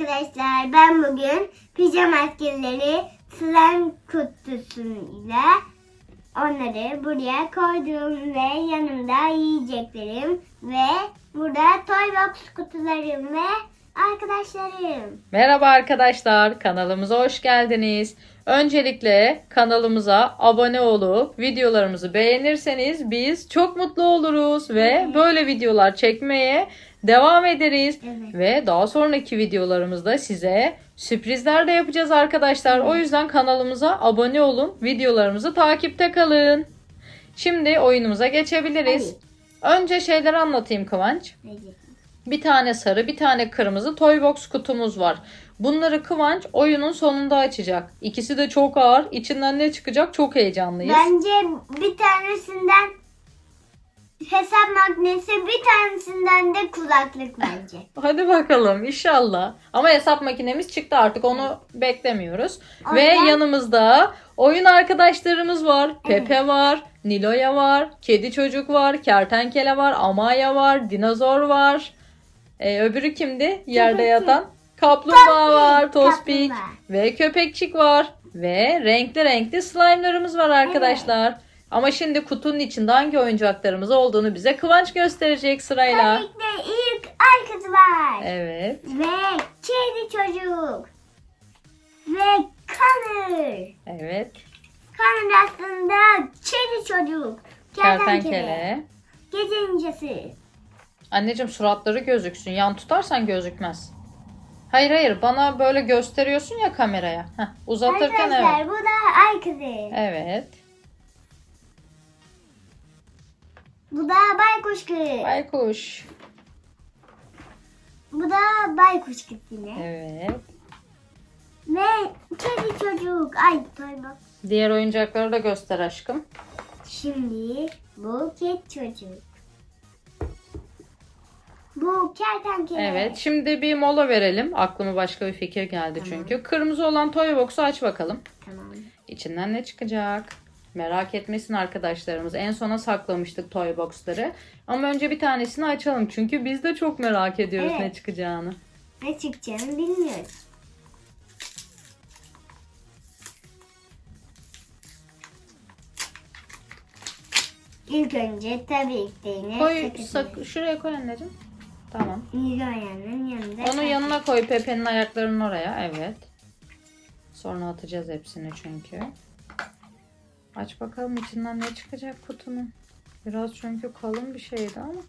arkadaşlar. Ben bugün pijama askerleri slime kutusuyla onları buraya koydum ve yanımda yiyeceklerim ve burada toy box kutularım ve arkadaşlarım. Merhaba arkadaşlar, kanalımıza hoş geldiniz. Öncelikle kanalımıza abone olup videolarımızı beğenirseniz biz çok mutlu oluruz ve böyle videolar çekmeye devam ederiz. Evet. Ve daha sonraki videolarımızda size sürprizler de yapacağız arkadaşlar. O yüzden kanalımıza abone olun, videolarımızı takipte kalın. Şimdi oyunumuza geçebiliriz. Önce şeyleri anlatayım Kıvanç. Bir tane sarı, bir tane kırmızı Toybox kutumuz var. Bunları Kıvanç oyunun sonunda açacak. İkisi de çok ağır. İçinden ne çıkacak çok heyecanlıyız. Bence bir tanesinden hesap makinesi bir tanesinden de kulaklık bence. Hadi bakalım inşallah. Ama hesap makinemiz çıktı artık onu beklemiyoruz. O Ve yanımızda oyun arkadaşlarımız var. Pepe var, Nilo'ya var, kedi çocuk var, kertenkele var, Amaya var, dinozor var. Ee, öbürü kimdi? Yerde Köpekçik. yatan. Kaplumbağa var, Tospik kaplumbağa. ve köpekçik var. Ve renkli renkli slime'larımız var arkadaşlar. Ama şimdi kutunun içinde hangi oyuncaklarımız olduğunu bize Kıvanç gösterecek sırayla. Tabii ki de ilk ay kızı var. Evet. Ve kedi çocuk. Ve Connor. Evet. Connor aslında kedi çocuk. Kertenkele. Kertenkele. Gece incesi. Anneciğim suratları gözüksün. Yan tutarsan gözükmez. Hayır hayır bana böyle gösteriyorsun ya kameraya. Heh, uzatırken Arkadaşlar evet. bu da ay kızı. Evet. Bu da baykuş kız. Baykuş. Bu da baykuş kız yine. Evet. Ve kedi çocuk. Ay toy bak. Diğer oyuncakları da göster aşkım. Şimdi bu kedi çocuk. Bu kertenkele. Evet. Şimdi bir mola verelim. Aklıma başka bir fikir geldi Tamam. çünkü. Kırmızı olan toy box'u aç bakalım. Tamam. İçinden ne çıkacak? Merak etmesin arkadaşlarımız. En sona saklamıştık toy box'ları. Ama önce bir tanesini açalım. Çünkü biz de çok merak ediyoruz Evet. ne çıkacağını. Ne çıkacağını bilmiyoruz. İlk önce tabii ki de yine Koy, sak, şuraya koy anneciğim. Tamam. Yanında. Onu yanına koy Pepe'nin ayaklarının oraya. Evet. Sonra atacağız hepsini çünkü. Aç bakalım içinden ne çıkacak kutunun. Biraz çünkü kalın bir şeydi ama.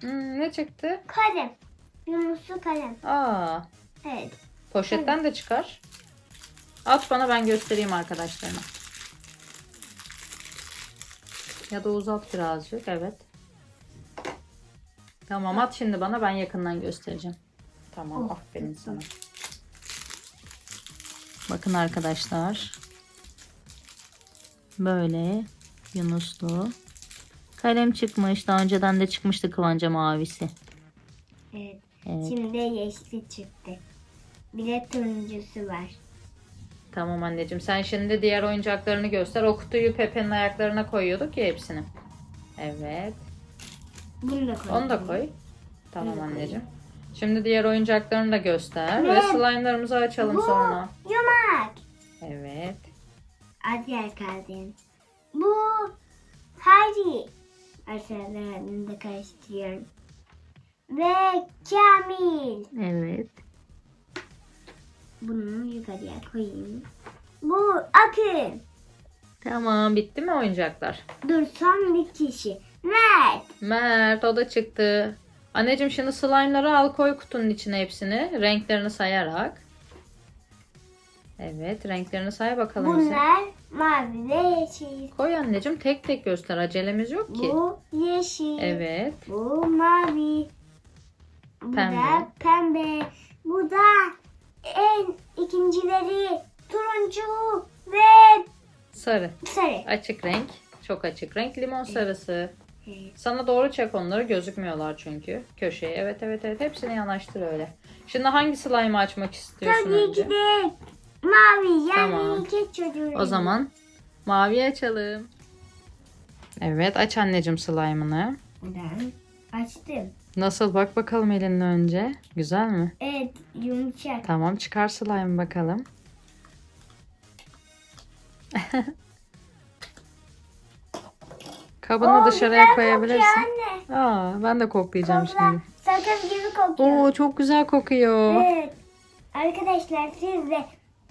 Hmm, ne çıktı? Kalem. Yunuslu kalem. Aa, Evet. poşetten de çıkar. At bana ben göstereyim arkadaşlarına. Ya da uzat birazcık. Evet. Tamam at şimdi bana ben yakından göstereceğim. Tamam Oh, aferin sana. Bakın arkadaşlar. Böyle Yunuslu. Kalem çıkmış. Daha önceden de çıkmıştı Kıvanca mavisi. Evet. Evet. Şimdi yeşili çıktı. Bir de turuncusu var. Tamam anneciğim sen şimdi diğer oyuncaklarını göster. O kutuyu Pepe'nin ayaklarına koyuyorduk ya hepsini. Evet. Bunu da koy. Onu da koy. Tamam Bunu anneciğim. Şimdi diğer oyuncaklarını da göster. Ne? Ve slime'larımızı açalım Bu sonra. yumak. Evet. Adiğer kaldın. Bu Harry. Aşağılarını da karıştırıyorum. Ve Kamil. Evet. Bunu yukarıya koyayım. Bu Akın. Tamam bitti mi oyuncaklar? Dur son bir kişi. Mert. Mert o da çıktı. Anneciğim şimdi slime'ları al koy kutunun içine hepsini. Renklerini sayarak. Evet renklerini say bakalım bize. Bunlar mavi ve yeşil. Koy anneciğim tek tek göster. Acelemiz yok ki. Bu yeşil. Evet. Bu mavi. Bu Pembe. da pembe. Bu da en ikincileri turuncu ve Sarı. sarı. Açık renk. Çok açık renk. Limon sarısı. Sana doğru çek onları. Gözükmüyorlar çünkü. Köşeye. Evet evet evet. Hepsini yanaştır öyle. Şimdi hangi slime'ı açmak istiyorsun Tabii önce? ki de mavi yani Tamam. iki çocuğu. O zaman mavi açalım. Evet aç anneciğim slime'ını. Buradan Açtım. Nasıl bak bakalım elinle önce. Güzel mi? Evet yumuşak. Tamam çıkar slime bakalım. Kabını Oo, dışarıya güzel koyabilirsin. kokuyor anne. Aa, ben de koklayacağım Kokla. şimdi. Sakız gibi kokuyor. Oo çok güzel kokuyor. Evet. Arkadaşlar siz de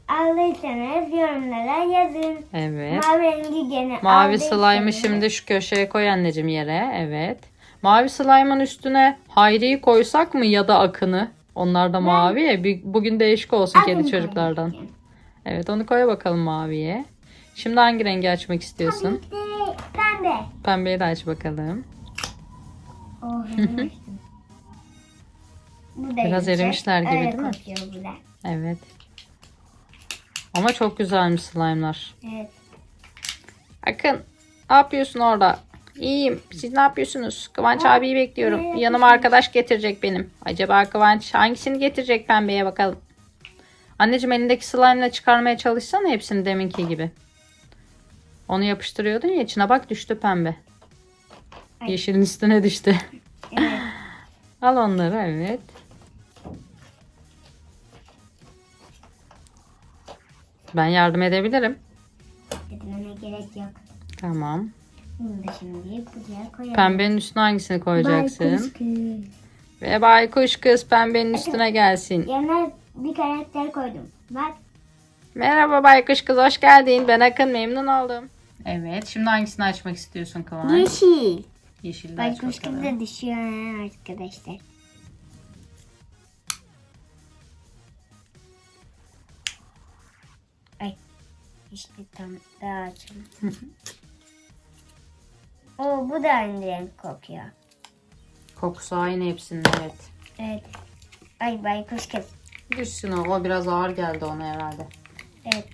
aldıysanız yorumlara yazın. Evet. Mavi rengi gene Mavi aldıysanız- slime'ı şimdi şu köşeye koy anneciğim yere. Evet. Mavi slime'ın üstüne Hayri'yi koysak mı ya da Akın'ı? Onlar da mavi ya. Bir- Bugün değişik olsun Akın kedi çocuklardan. koyacağım. Evet onu koy bakalım maviye. Şimdi hangi rengi açmak istiyorsun? Pembe. Pembeyi de aç bakalım. Oh. Bu da Biraz erimişler gibi değil mi? kokuyor bu da. Evet. Ama çok güzelmiş slime'lar. Evet. Akın ne yapıyorsun orada? İyiyim. Siz ne yapıyorsunuz? Kıvanç Aa, abiyi bekliyorum. Yanıma arkadaş getirecek benim. Acaba Kıvanç hangisini getirecek pembeye bakalım. Anneciğim elindeki slime'la çıkarmaya çalışsana hepsini deminki gibi. Onu yapıştırıyordun ya içine bak düştü pembe. Ay. Yeşilin üstüne düştü. Evet. Al onları evet. Ben yardım edebilirim. Etmeme gerek yok. Tamam. Bunu da şimdi buraya koyalım. Pembenin üstüne hangisini koyacaksın? Baykuş kız. Ve baykuş kız pembenin üstüne gelsin. Yanına bir karakter koydum. Bak. Merhaba baykuş kız hoş geldin. Ben Akın memnun oldum. Evet şimdi hangisini açmak istiyorsun Kıvanç? Yeşil. Yeşil Baykuş kız da düşüyor ha arkadaşlar. İşte tam daha açalım. Oo bu da aynı renk kokuyor. Kokusu aynı hepsinin evet. Evet. Ay baykuş kız. Düşsün o. O biraz ağır geldi ona herhalde. Evet.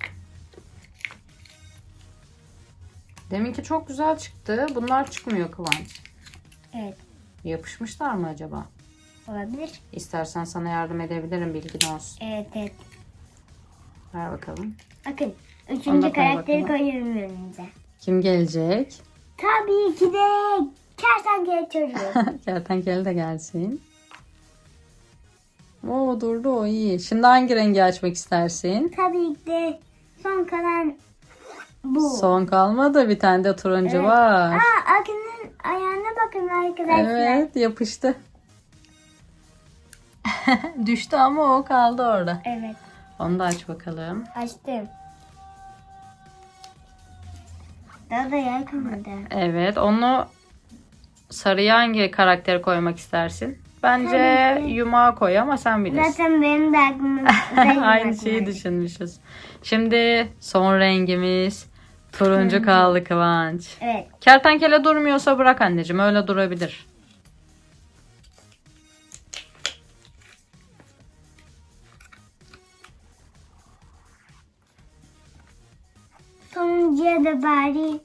Deminki çok güzel çıktı. Bunlar çıkmıyor Kıvanç. Evet. Yapışmışlar mı acaba? Olabilir. İstersen sana yardım edebilirim bilgin olsun. Evet evet. Ver bakalım. Bakın. Üçüncü karakteri bakalım. koyuyorum önünüze. Kim gelecek? Tabii ki de kertenkele çocuğu. Kertenkele de gelsin. Oo durdu o iyi. Şimdi hangi rengi açmak istersin? Tabii ki de son kalan bu. Son kalmadı. Bir tane de turuncu Evet. var. Aa Akın'ın ayağına bakın arkadaşlar. Evet yapıştı. Düştü ama o kaldı orada. Evet. Onu da aç bakalım. Açtım. Daha da yer kalmadı. Evet onu sarıya hangi karakteri koymak istersin? Bence Tabii ki. yumağı koy ama sen bilirsin. Zaten benim de aklımda Aynı şeyi düşünmüşüz. Şimdi son rengimiz turuncu kaldı Kıvanç. Evet. Kertenkele durmuyorsa bırak anneciğim öyle durabilir. Sonuncuya da bari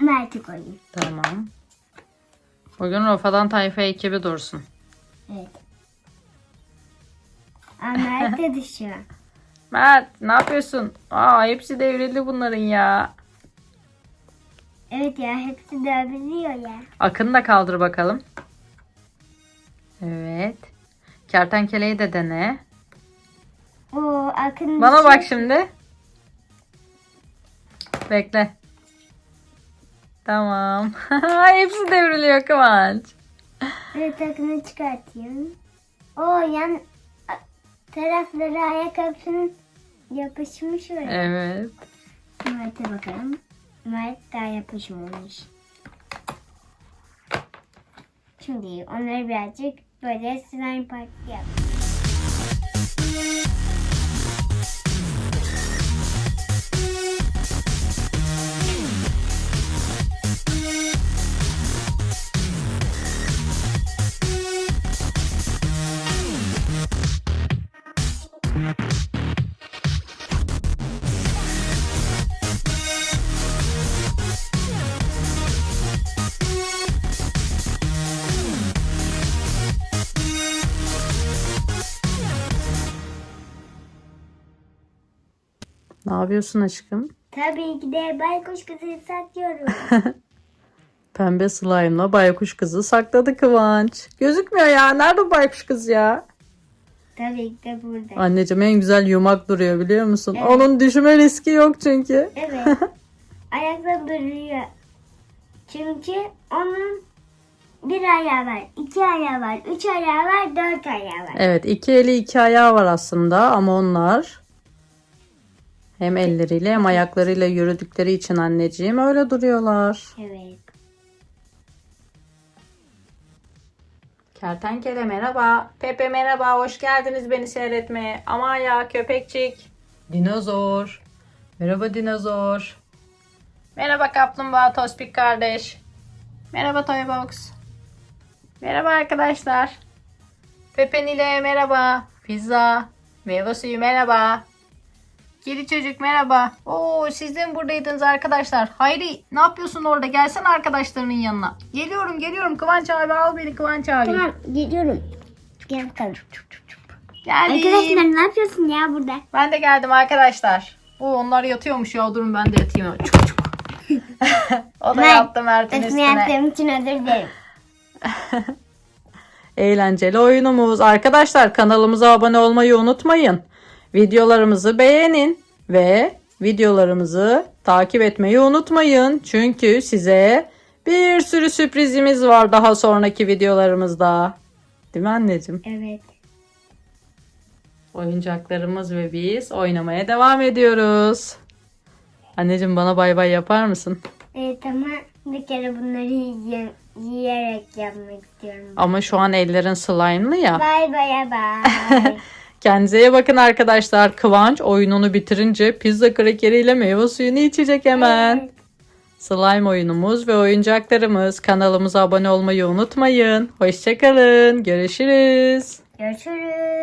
Mert'i koyayım. Tamam. Bugün Rofa'dan tayfa ekibi dursun. Evet. Aa, Mert de düşüyor. Mert ne yapıyorsun? Aa hepsi devrildi bunların ya. Evet ya hepsi dövülüyor ya. Akını da kaldır bakalım. Evet. Kertenkeleyi de dene. O Akın Bana düşüyor. bak şimdi. Bekle. Tamam. Hepsi devriliyor Kıvanç. Evet Akın'ı çıkartayım. O yan tarafları ayakkabısının yapışmış oraya. Evet. Mert'e bakalım. Mert daha yapışmamış. Şimdi onları birazcık böyle slime parti yap. Ne yapıyorsun aşkım? Tabii ki de baykuş kızı saklıyorum. Pembe slime'la baykuş kızı sakladı Kıvanç. Gözükmüyor ya. Nerede baykuş kız ya? Tabii ki de burada. Anneciğim en güzel yumak duruyor biliyor musun? Evet. Onun düşme riski yok çünkü. Evet. Ayakta duruyor. Çünkü onun bir ayağı var, iki ayağı var, üç ayağı var, dört ayağı var. Evet iki eli iki ayağı var aslında ama onlar hem elleriyle hem ayaklarıyla yürüdükleri için anneciğim öyle duruyorlar. Evet. Kertenkele merhaba. Pepe merhaba. Hoş geldiniz beni seyretmeye. Ama ya köpekçik. Dinozor. Merhaba dinozor. Merhaba kaplumbağa Tospik kardeş. Merhaba Toybox. Merhaba arkadaşlar. Pepe Nile merhaba. Pizza. Meyve suyu merhaba. Kedi çocuk merhaba. Oo siz de mi buradaydınız arkadaşlar? Hayri ne yapıyorsun orada? Gelsene arkadaşlarının yanına. Geliyorum geliyorum Kıvanç abi al beni Kıvanç abi. Tamam, gidiyorum. Gel bakalım. Geldim. Arkadaşlar ne yapıyorsun ya burada? Ben de geldim arkadaşlar. Oo, onlar yatıyormuş ya durun ben de yatayım. Çuk çuk. o da Ben yattı Mert'in üstüne. yaptığım için özür dilerim. Eğlenceli oyunumuz. Arkadaşlar kanalımıza abone olmayı unutmayın. Videolarımızı beğenin ve videolarımızı takip etmeyi unutmayın. Çünkü size bir sürü sürprizimiz var daha sonraki videolarımızda. Değil mi anneciğim? Evet. Oyuncaklarımız ve biz oynamaya devam ediyoruz. Anneciğim bana bay bay yapar mısın? Evet ama bir kere bunları yiye- yiyerek yapmak istiyorum. Ama şu an ellerin slime'lı ya. Bay bay bay. Kendinize iyi bakın arkadaşlar. Kıvanç oyununu bitirince pizza krekeriyle meyve suyunu içecek hemen. Evet. Slime oyunumuz ve oyuncaklarımız. Kanalımıza abone olmayı unutmayın. Hoşçakalın. Görüşürüz. Görüşürüz.